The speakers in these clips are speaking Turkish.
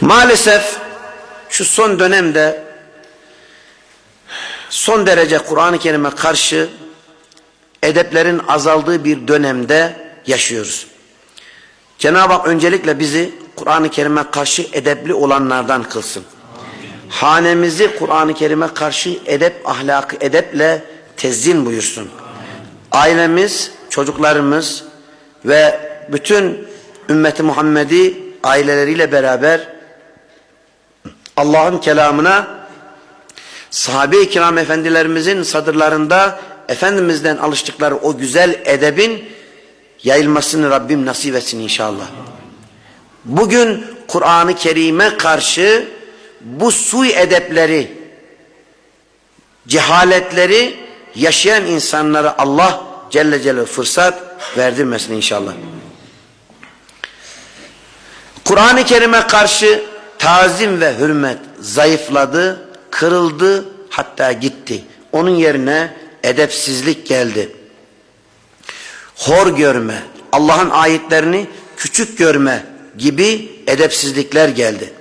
Maalesef şu son dönemde son derece Kur'an-ı Kerim'e karşı edeplerin azaldığı bir dönemde yaşıyoruz. Cenab-ı Hak öncelikle bizi Kur'an-ı Kerim'e karşı edepli olanlardan kılsın. Hanemizi Kur'an-ı Kerim'e karşı edep, ahlakı, edeple tezzin buyursun. Ailemiz, çocuklarımız ve bütün ümmeti Muhammed'i aileleriyle beraber Allah'ın kelamına sahabe-i kiram efendilerimizin sadırlarında Efendimiz'den alıştıkları o güzel edebin yayılmasını Rabbim nasip etsin inşallah. Bugün Kur'an-ı Kerim'e karşı bu suy edepleri, cehaletleri yaşayan insanlara Allah Celle Celle fırsat verdirmesin inşallah. Kur'an-ı Kerim'e karşı tazim ve hürmet zayıfladı, kırıldı, hatta gitti. Onun yerine edepsizlik geldi. Hor görme, Allah'ın ayetlerini küçük görme gibi edepsizlikler geldi.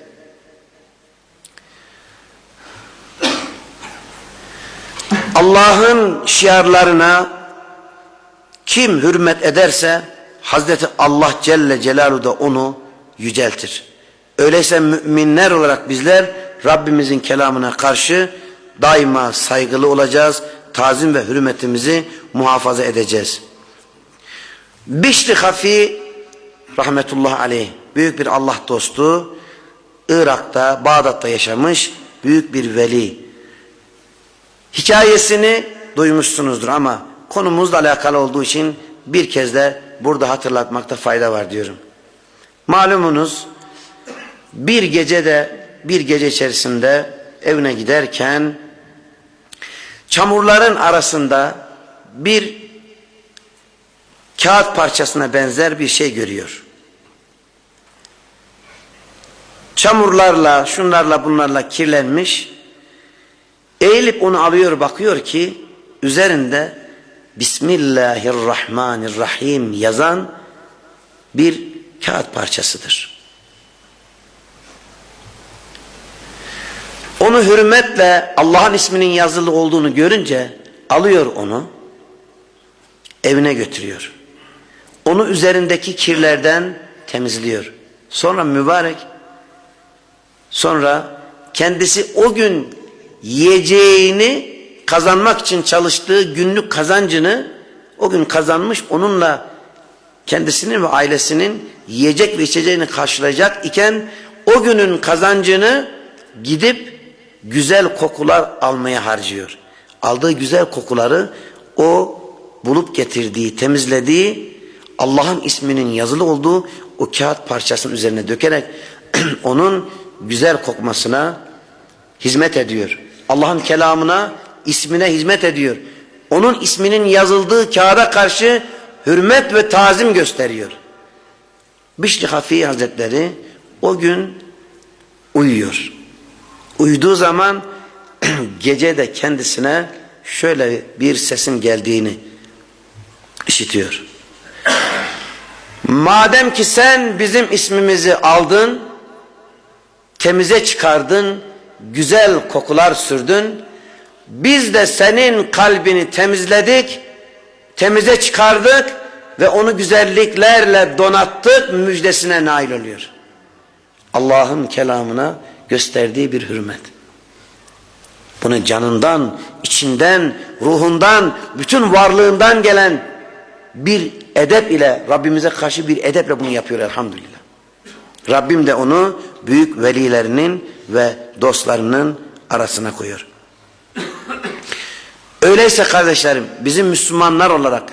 Allah'ın şiarlarına kim hürmet ederse Hazreti Allah Celle Celaluhu da onu yüceltir. Öyleyse müminler olarak bizler Rabbimizin kelamına karşı daima saygılı olacağız. Tazim ve hürmetimizi muhafaza edeceğiz. Bişri Hafi rahmetullah aleyh büyük bir Allah dostu Irak'ta Bağdat'ta yaşamış büyük bir veli. Hikayesini duymuşsunuzdur ama konumuzla alakalı olduğu için bir kez de burada hatırlatmakta fayda var diyorum. Malumunuz bir gece de bir gece içerisinde evine giderken çamurların arasında bir kağıt parçasına benzer bir şey görüyor. Çamurlarla, şunlarla bunlarla kirlenmiş. Eğilip onu alıyor bakıyor ki üzerinde Bismillahirrahmanirrahim yazan bir kağıt parçasıdır. Onu hürmetle Allah'ın isminin yazılı olduğunu görünce alıyor onu evine götürüyor. Onu üzerindeki kirlerden temizliyor. Sonra mübarek sonra kendisi o gün yiyeceğini kazanmak için çalıştığı günlük kazancını o gün kazanmış onunla kendisinin ve ailesinin yiyecek ve içeceğini karşılayacak iken o günün kazancını gidip güzel kokular almaya harcıyor. Aldığı güzel kokuları o bulup getirdiği, temizlediği Allah'ın isminin yazılı olduğu o kağıt parçasının üzerine dökerek onun güzel kokmasına hizmet ediyor. Allah'ın kelamına, ismine hizmet ediyor. Onun isminin yazıldığı kağıda karşı hürmet ve tazim gösteriyor. Bişri Hafi Hazretleri o gün uyuyor. Uyuduğu zaman gece de kendisine şöyle bir sesin geldiğini işitiyor. Madem ki sen bizim ismimizi aldın, temize çıkardın, güzel kokular sürdün, biz de senin kalbini temizledik, temize çıkardık ve onu güzelliklerle donattık müjdesine nail oluyor. Allah'ın kelamına gösterdiği bir hürmet. Bunu canından, içinden, ruhundan, bütün varlığından gelen bir edep ile Rabbimize karşı bir edeple bunu yapıyor elhamdülillah. Rabbim de onu büyük velilerinin ve dostlarının arasına koyuyor. Öyleyse kardeşlerim bizim Müslümanlar olarak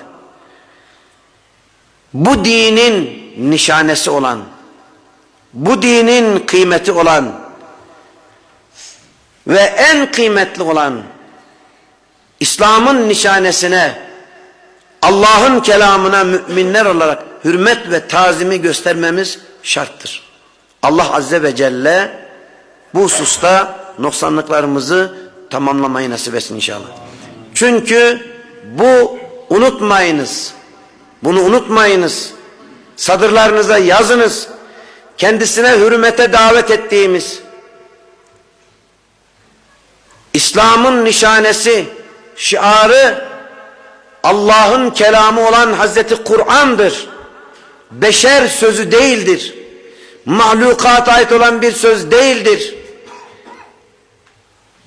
bu dinin nişanesi olan bu dinin kıymeti olan ve en kıymetli olan İslam'ın nişanesine Allah'ın kelamına müminler olarak hürmet ve tazimi göstermemiz şarttır. Allah Azze ve Celle bu hususta noksanlıklarımızı tamamlamayı nasip etsin inşallah. Çünkü bu unutmayınız. Bunu unutmayınız. Sadırlarınıza yazınız. kendisine hürmete davet ettiğimiz, İslam'ın nişanesi, şiarı Allah'ın kelamı olan Hazreti Kur'an'dır. Beşer sözü değildir. Mahlukata ait olan bir söz değildir.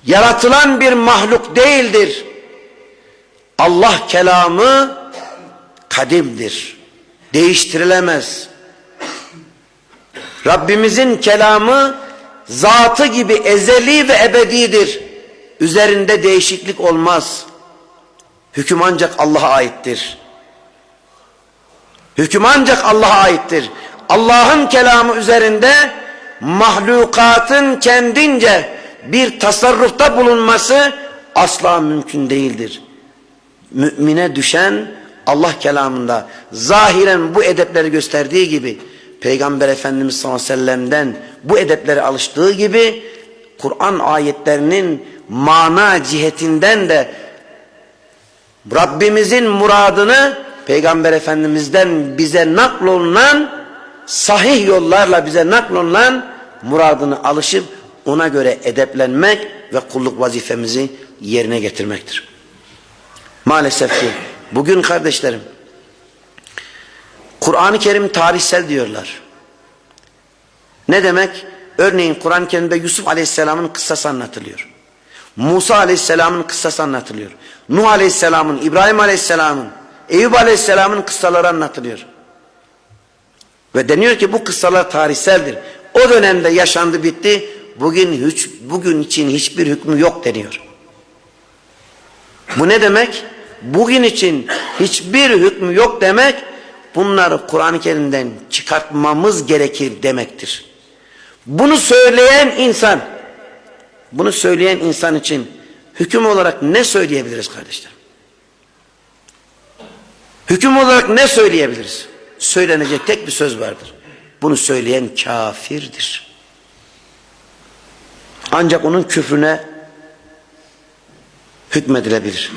Yaratılan bir mahluk değildir. Allah kelamı kadimdir. Değiştirilemez. Rabbimizin kelamı zatı gibi ezeli ve ebedidir. Üzerinde değişiklik olmaz. Hüküm ancak Allah'a aittir. Hüküm ancak Allah'a aittir. Allah'ın kelamı üzerinde mahlukatın kendince bir tasarrufta bulunması asla mümkün değildir. Mümine düşen Allah kelamında zahiren bu edepleri gösterdiği gibi Peygamber Efendimiz sallallahu aleyhi ve sellem'den bu edepleri alıştığı gibi Kur'an ayetlerinin mana cihetinden de Rabbimizin muradını Peygamber Efendimiz'den bize naklolunan sahih yollarla bize naklolunan muradını alışıp ona göre edeplenmek ve kulluk vazifemizi yerine getirmektir. Maalesef ki bugün kardeşlerim Kur'an-ı Kerim tarihsel diyorlar. Ne demek? Örneğin Kur'an-ı Kerim'de Yusuf Aleyhisselam'ın kıssası anlatılıyor. Musa Aleyhisselam'ın kıssası anlatılıyor. Nuh Aleyhisselam'ın, İbrahim Aleyhisselam'ın, Eyüp Aleyhisselam'ın kıssaları anlatılıyor. Ve deniyor ki bu kıssalar tarihseldir. O dönemde yaşandı bitti. Bugün hiç, bugün için hiçbir hükmü yok deniyor. Bu ne demek? Bugün için hiçbir hükmü yok demek bunları Kur'an-ı Kerim'den çıkartmamız gerekir demektir. Bunu söyleyen insan bunu söyleyen insan için hüküm olarak ne söyleyebiliriz kardeşler? Hüküm olarak ne söyleyebiliriz? Söylenecek tek bir söz vardır. Bunu söyleyen kafirdir. Ancak onun küfrüne hükmedilebilir.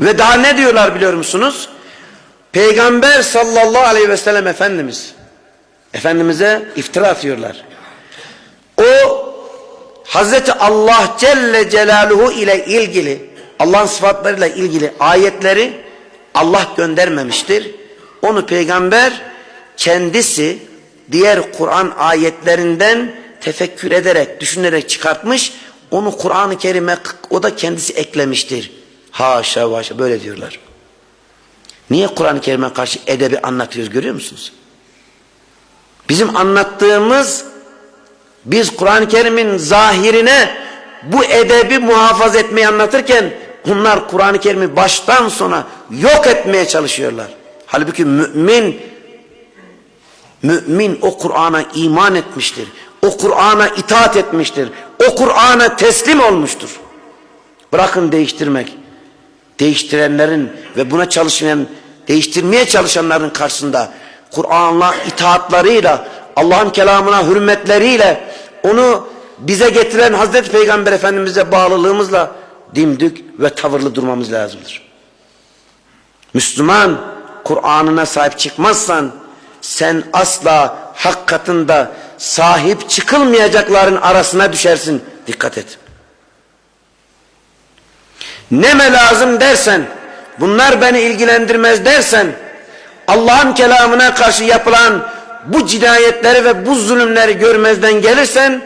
Ve daha ne diyorlar biliyor musunuz? Peygamber sallallahu aleyhi ve sellem Efendimiz Efendimiz'e iftira atıyorlar. Hazreti Allah Celle Celaluhu ile ilgili Allah'ın sıfatlarıyla ilgili ayetleri Allah göndermemiştir. Onu peygamber kendisi diğer Kur'an ayetlerinden tefekkür ederek, düşünerek çıkartmış. Onu Kur'an-ı Kerim'e o da kendisi eklemiştir. Haşa haşa böyle diyorlar. Niye Kur'an-ı Kerim'e karşı edebi anlatıyoruz görüyor musunuz? Bizim anlattığımız biz Kur'an-ı Kerim'in zahirine bu edebi muhafaza etmeyi anlatırken onlar Kur'an-ı Kerim'i baştan sona yok etmeye çalışıyorlar. Halbuki mümin mümin o Kur'an'a iman etmiştir. O Kur'an'a itaat etmiştir. O Kur'an'a teslim olmuştur. Bırakın değiştirmek. Değiştirenlerin ve buna çalışmayan, değiştirmeye çalışanların karşısında Kur'an'la itaatlarıyla, Allah'ın kelamına hürmetleriyle, onu bize getiren Hazreti Peygamber Efendimiz'e bağlılığımızla dimdik ve tavırlı durmamız lazımdır. Müslüman Kur'an'ına sahip çıkmazsan sen asla hak katında sahip çıkılmayacakların arasına düşersin. Dikkat et. Neme lazım dersen, bunlar beni ilgilendirmez dersen, Allah'ın kelamına karşı yapılan bu cinayetleri ve bu zulümleri görmezden gelirsen,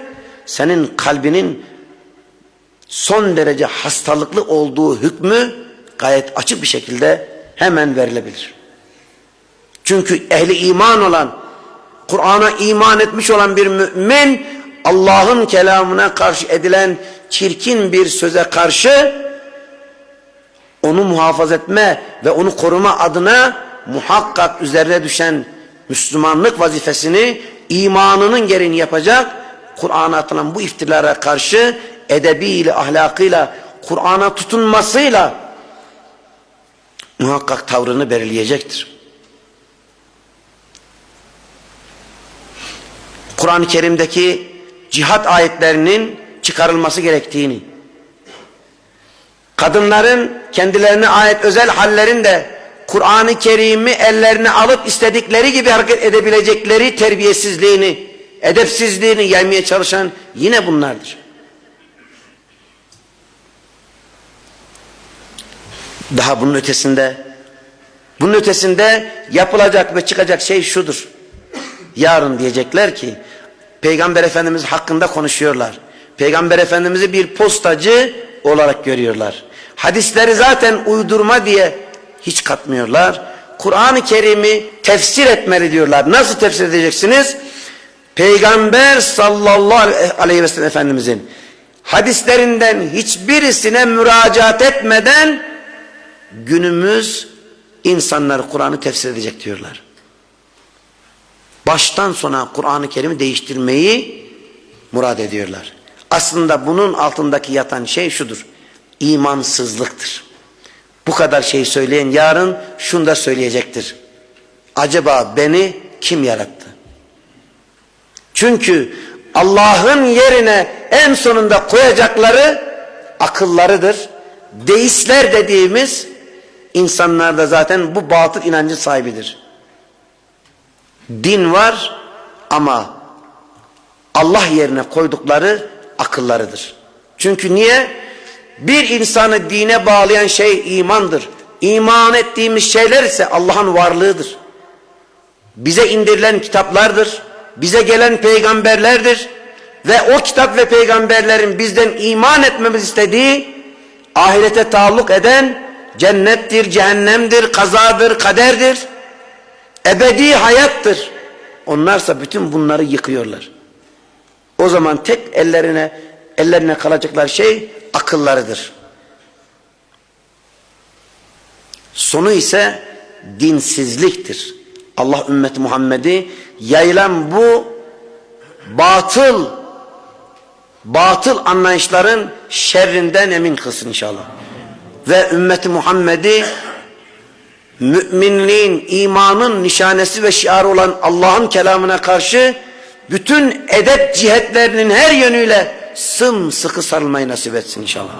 senin kalbinin son derece hastalıklı olduğu hükmü gayet açık bir şekilde hemen verilebilir. Çünkü ehli iman olan, Kur'an'a iman etmiş olan bir mümin, Allah'ın kelamına karşı edilen çirkin bir söze karşı onu muhafaza etme ve onu koruma adına muhakkak üzerine düşen Müslümanlık vazifesini imanının gereğini yapacak. Kur'an'a atılan bu iftirara karşı edebiyle, ahlakıyla, Kur'an'a tutunmasıyla muhakkak tavrını belirleyecektir. Kur'an-ı Kerim'deki cihat ayetlerinin çıkarılması gerektiğini, kadınların kendilerine ait özel hallerinde Kur'an-ı Kerim'i ellerine alıp istedikleri gibi hareket edebilecekleri terbiyesizliğini edepsizliğini yaymaya çalışan yine bunlardır. Daha bunun ötesinde bunun ötesinde yapılacak ve çıkacak şey şudur. Yarın diyecekler ki Peygamber Efendimiz hakkında konuşuyorlar. Peygamber Efendimiz'i bir postacı olarak görüyorlar. Hadisleri zaten uydurma diye hiç katmıyorlar. Kur'an-ı Kerim'i tefsir etmeli diyorlar. Nasıl tefsir edeceksiniz? Peygamber sallallahu aleyhi ve sellem Efendimizin hadislerinden hiçbirisine müracaat etmeden günümüz insanlar Kur'an'ı tefsir edecek diyorlar. Baştan sona Kur'an-ı Kerim'i değiştirmeyi murad ediyorlar. Aslında bunun altındaki yatan şey şudur. İmansızlıktır. Bu kadar şey söyleyen yarın şunu da söyleyecektir. Acaba beni kim yarattı? Çünkü Allah'ın yerine en sonunda koyacakları akıllarıdır. Deistler dediğimiz insanlar da zaten bu batıl inancı sahibidir. Din var ama Allah yerine koydukları akıllarıdır. Çünkü niye? Bir insanı dine bağlayan şey imandır. İman ettiğimiz şeyler ise Allah'ın varlığıdır. Bize indirilen kitaplardır. Bize gelen peygamberlerdir. Ve o kitap ve peygamberlerin bizden iman etmemiz istediği ahirete taalluk eden cennettir, cehennemdir, kazadır, kaderdir. Ebedi hayattır. Onlarsa bütün bunları yıkıyorlar. O zaman tek ellerine ellerine kalacaklar şey akıllarıdır. Sonu ise dinsizliktir. Allah ümmeti Muhammed'i yayılan bu batıl batıl anlayışların şerrinden emin kılsın inşallah. Ve ümmeti Muhammed'i müminliğin, imanın nişanesi ve şiarı olan Allah'ın kelamına karşı bütün edep cihetlerinin her yönüyle sımsıkı sarılmayı nasip etsin inşallah.